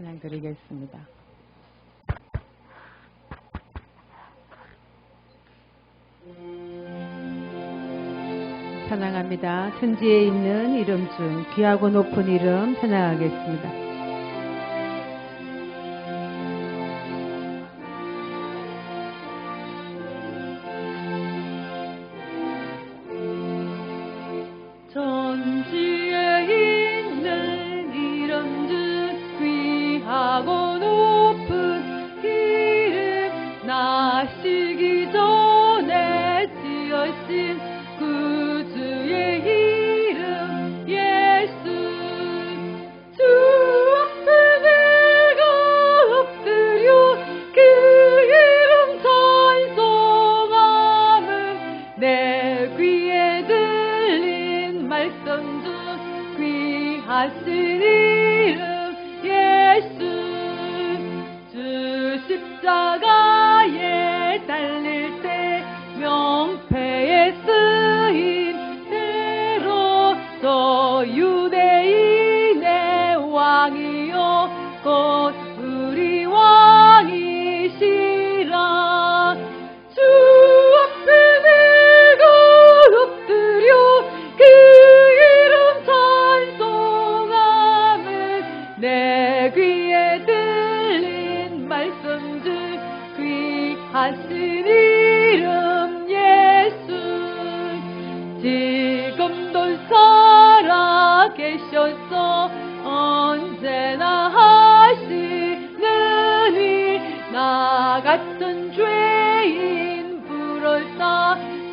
찬양 드리겠습니다. 찬양합니다. 천지에 있는 이름 중 귀하고 높은 이름 찬양하겠습니다.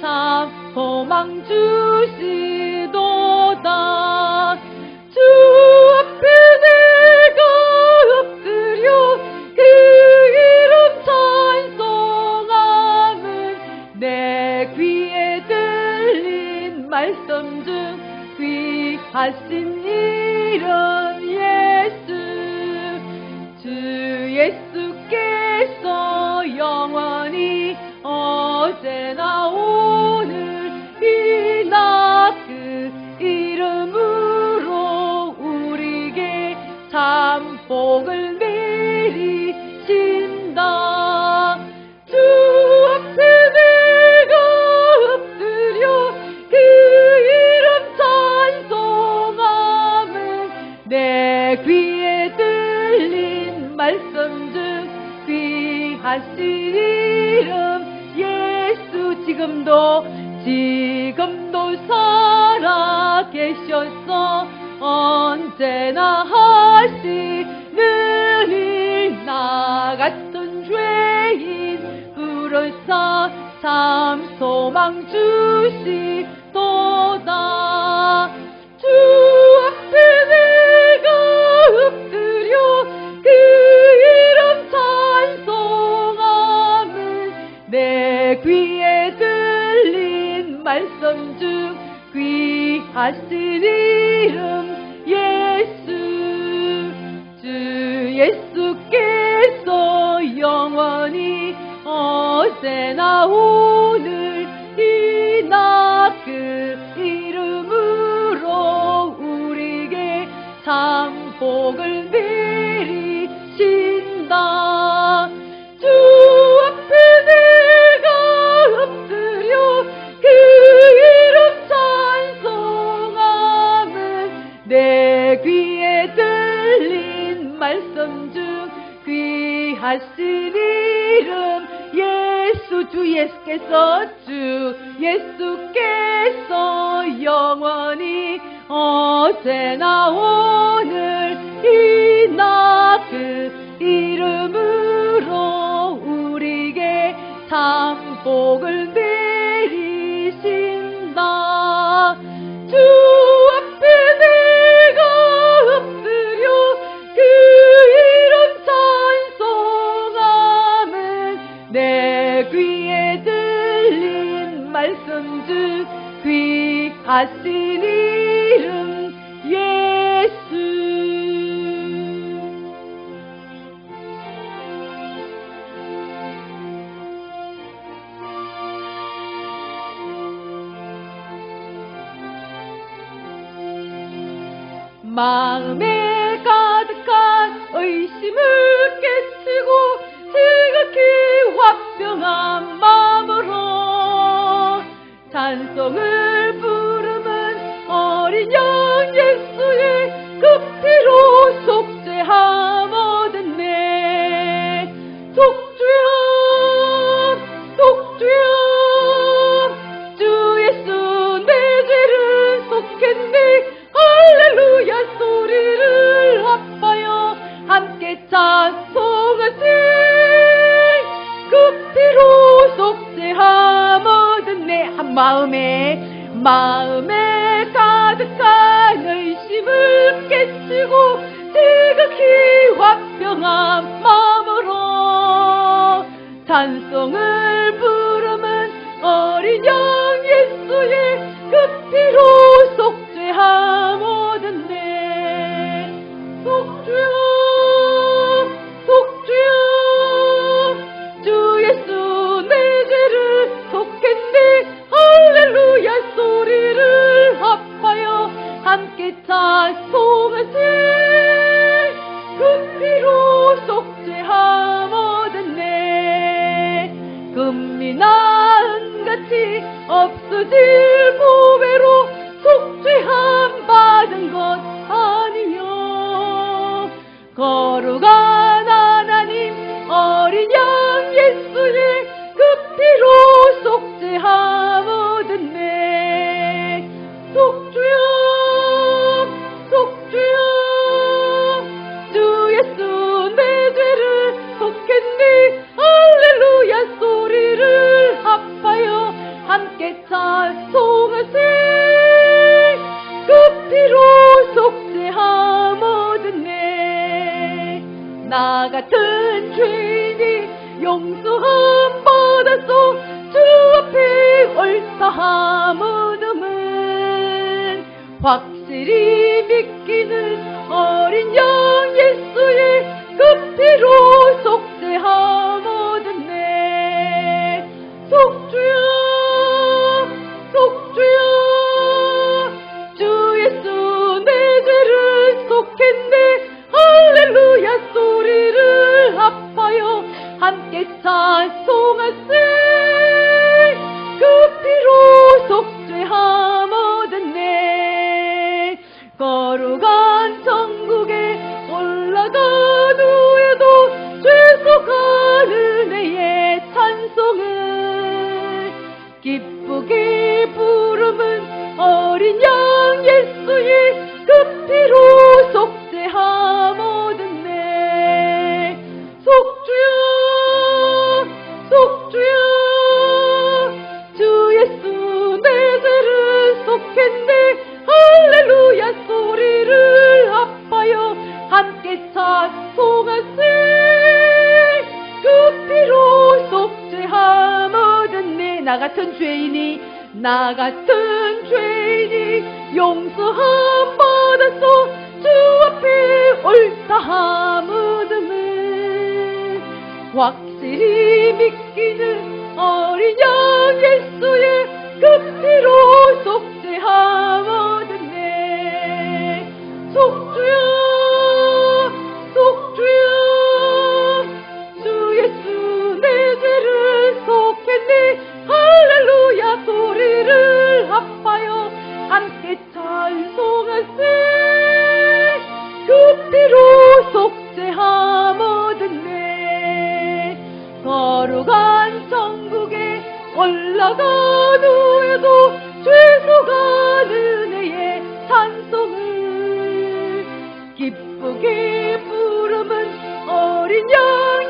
참 소망 주시도다. 주 앞에 내가 엎드려 그 이름 찬송함은 내 귀에 들린 말씀 중 귀하신 이름 지금도 지금도 살아 계셔서 언제나 하시는 일 나 같은 죄인 부르사 참 소망 주시도다. 주 말씀 중 귀하신 이름 예수 주 예수께서 영원히 어제나 오늘 이나 그 이름으로 우리에게 참 복을 내리신다 귀하신 이름 예수 주 예수께서 주 예수께서 영원히 어제나 오늘 이나 그 이름으로 우리에게 참 복을 내리신다. 주 마음에 가득한 의심을 깨치고 지극히 화평한 마음으로 찬송을 부르면 어린 양 예수의 그 피로 속죄함 마음에 마음에 가득한 의심을 깨치고 지극히 화평한 마음으로 찬송을 부르면 어린 양 예수의 그 피로 죄인이 용서함 받았소 주 앞에 옳다함 얻음은 확실히 믿기는 어린 양 예수의 그 피로 함께 찬송 나 같은 죄인이 용서함 받았소 주 앞에 옳다함 얻음을 확실히 믿기는 어린 양 예수의 그 죄수가 은혜의 찬송을 기쁘게 부르면 어린 양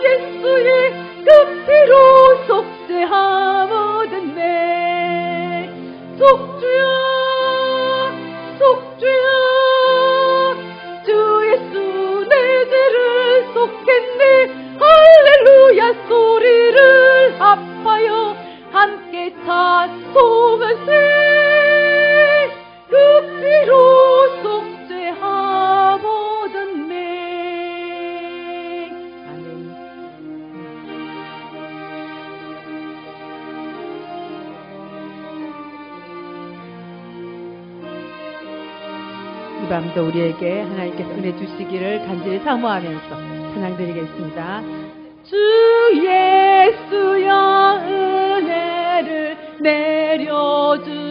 예수의 그 피로 속죄함 얻었네. 속죄함 속죄함 주 예수 내 죄를 속했네. 할렐루야 소리를 합하여 함께 찬송하 사람도 우리에게 하나님께서 은혜 주시기를 간절히 사모하면서 찬양드리겠습니다. 주 예수여 은혜를 내려주사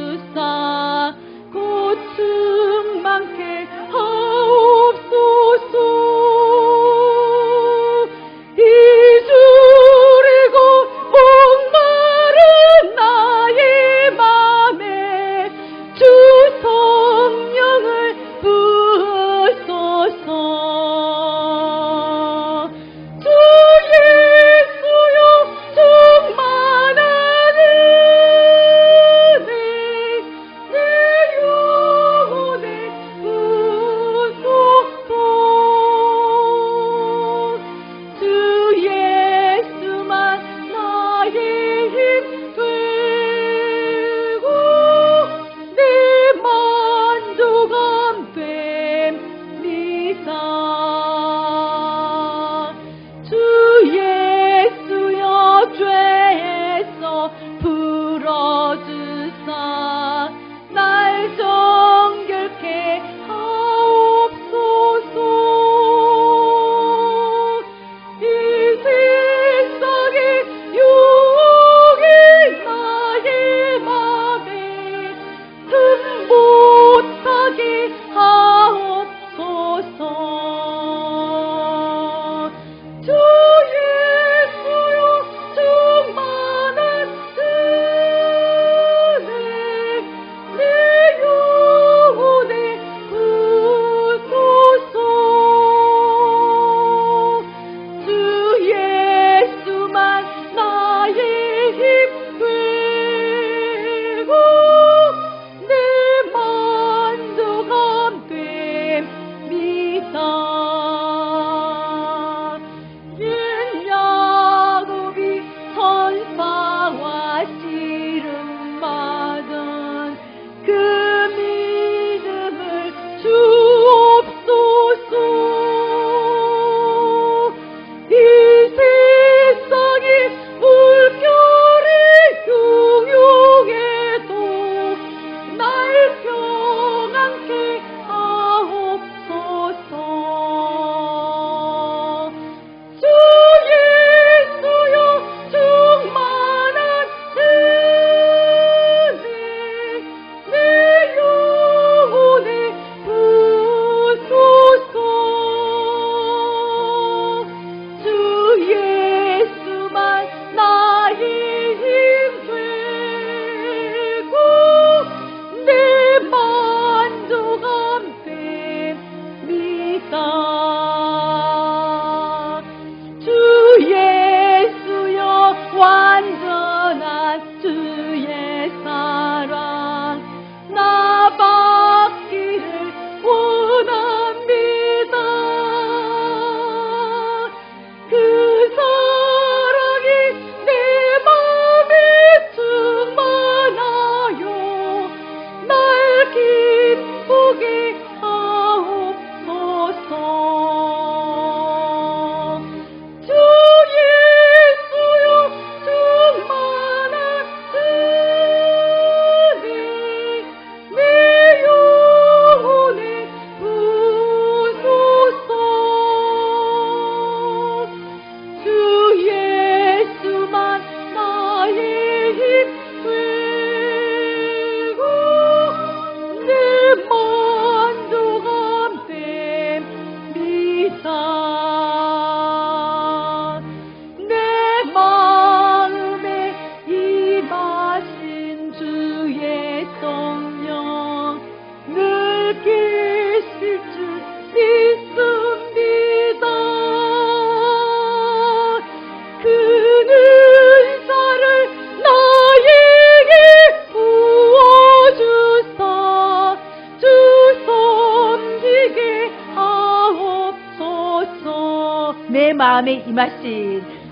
Machine.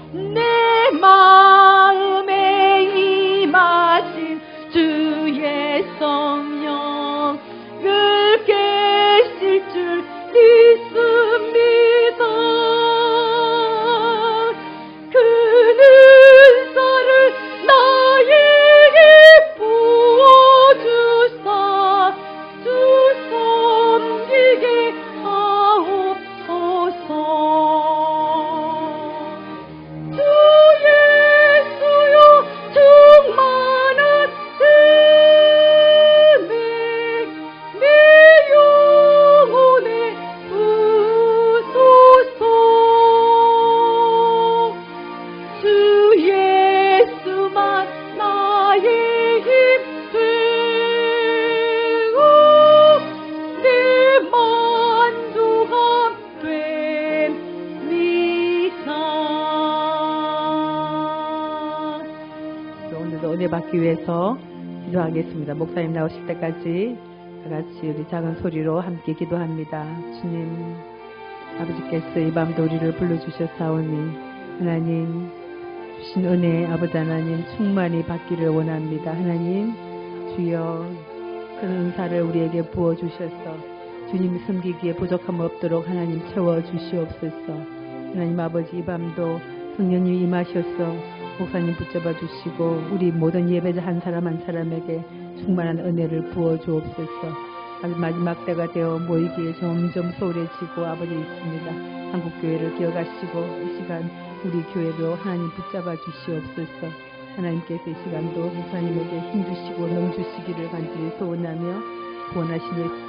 받기 위해서 기도하겠습니다. 목사님 나오실 때까지 다 같이 우리 작은 소리로 함께 기도합니다. 주님, 아버지께서 이 밤도 우리를 불러주셨사오니 하나님 주신 은혜 아버지 하나님 충만히 받기를 원합니다. 하나님 주여 그 은사를 우리에게 부어 주셔서 주님 섬기기에 부족함 없도록 하나님 채워 주시옵소서. 하나님 아버지 이 밤도 성령님 임하셔서 목사님 붙잡아 주시고 우리 모든 예배자 한 사람 한 사람에게 충만한 은혜를 부어 주옵소서. 마지막 때가 되어 모이기에 점점 소홀해지고 아버지 있습니다. 한국 교회를 기억하시고 이 시간 우리 교회로 하나님 붙잡아 주시옵소서. 하나님께서 이 시간도 목사님에게 힘 주시고 능 주시기를 간절히 소원하며 구원하신 예수